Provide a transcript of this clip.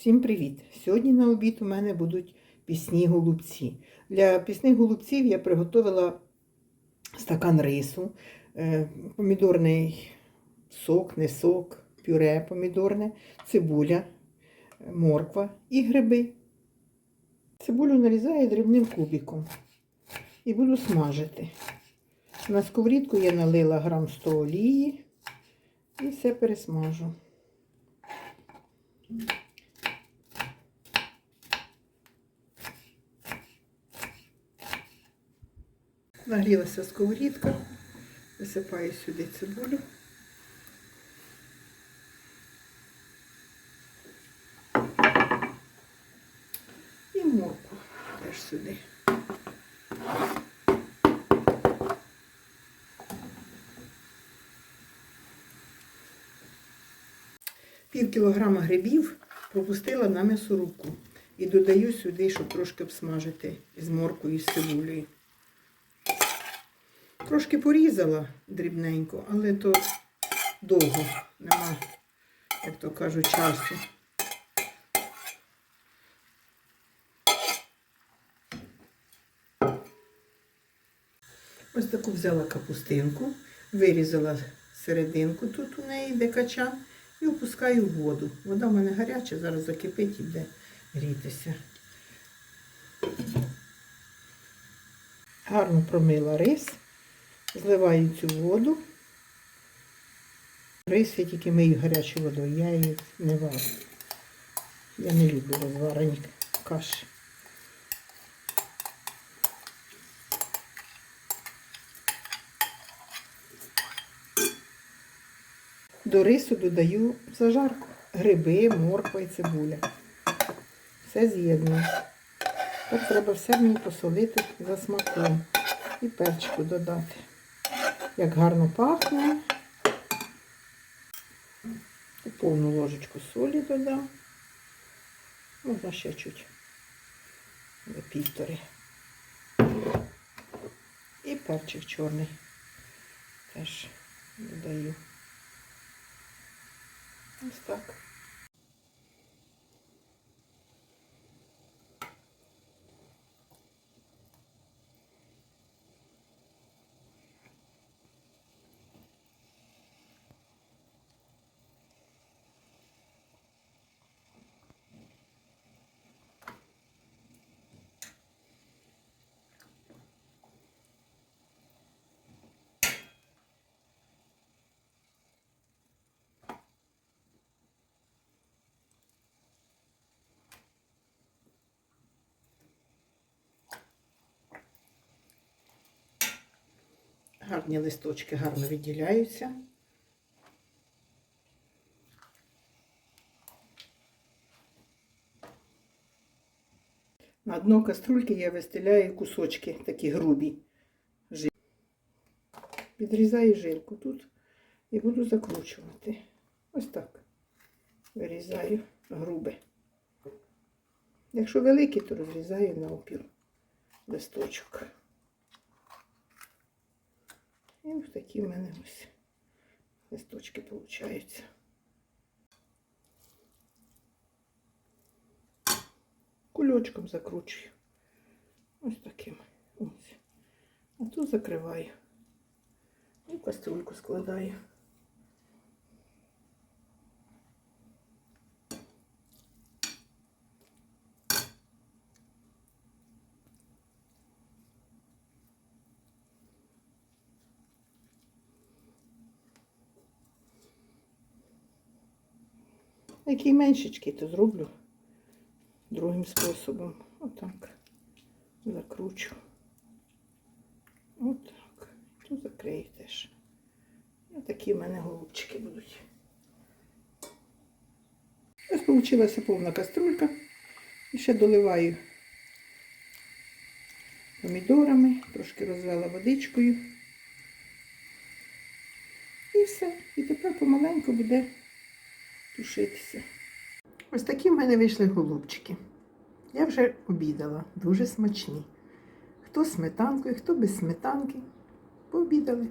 Всім привіт! Сьогодні на обід у мене будуть пісні голубці. Для пісних голубців я приготувала стакан рису, е, помідорний сок, не сок, пюре помідорне, цибуля, морква і гриби. Цибулю нарізаю дрібним кубиком і буду смажити. На сковорідку я налила грам 100 олії і все пересмажу. Нагрілася сковорідка, висипаю сюди цибулю. І морку теж сюди. Пів кілограма грибів пропустила на м'ясорубку і додаю сюди, щоб трошки обсмажити з моркою і з цибулею. Трошки порізала дрібненько, але то довго нема, як то кажуть, часу. Ось таку взяла капустинку, вирізала серединку тут у неї, де качан, і опускаю воду. Вода в мене гаряча, зараз закипить і буде грітися. Гарно промила рис. Зливаю цю воду. Рис я тільки мию гарячою водою, я її не варю. Я не люблю розварені каші. До рису додаю зажарку. Гриби, морква і цибуля. Все з'єдную. Тепер треба все мені посолити за смаком і перчику додати. Як гарно пахне. Повну ложечку солі додам. Можна ще чуть до півтори. І перчик чорний теж додаю. Ось так. Гарні листочки гарно відділяються. На дно каструльки я вистеляю кусочки такі грубі. Підрізаю жилку тут і буду закручувати. Ось так. Вирізаю грубе. Якщо великі, то розрізаю на опіл листочок. І ось такі в мене ось листочки виходять. Кульочком закручую. Ось таким. Ось. А тут закриваю. І кастрюльку складаю. Які меншечки, то зроблю другим способом. Отак. Закручу. Отак. Тут закрию теж. І такі в мене голубчики будуть. Ось вийшла повна каструлька. І ще доливаю помідорами, трошки розвела водичкою. І все. І тепер помаленьку буде тушитися. Ось такі в мене вийшли голубчики. Я вже обідала, дуже смачні. Хто з сметанкою, хто без сметанки. Пообідали.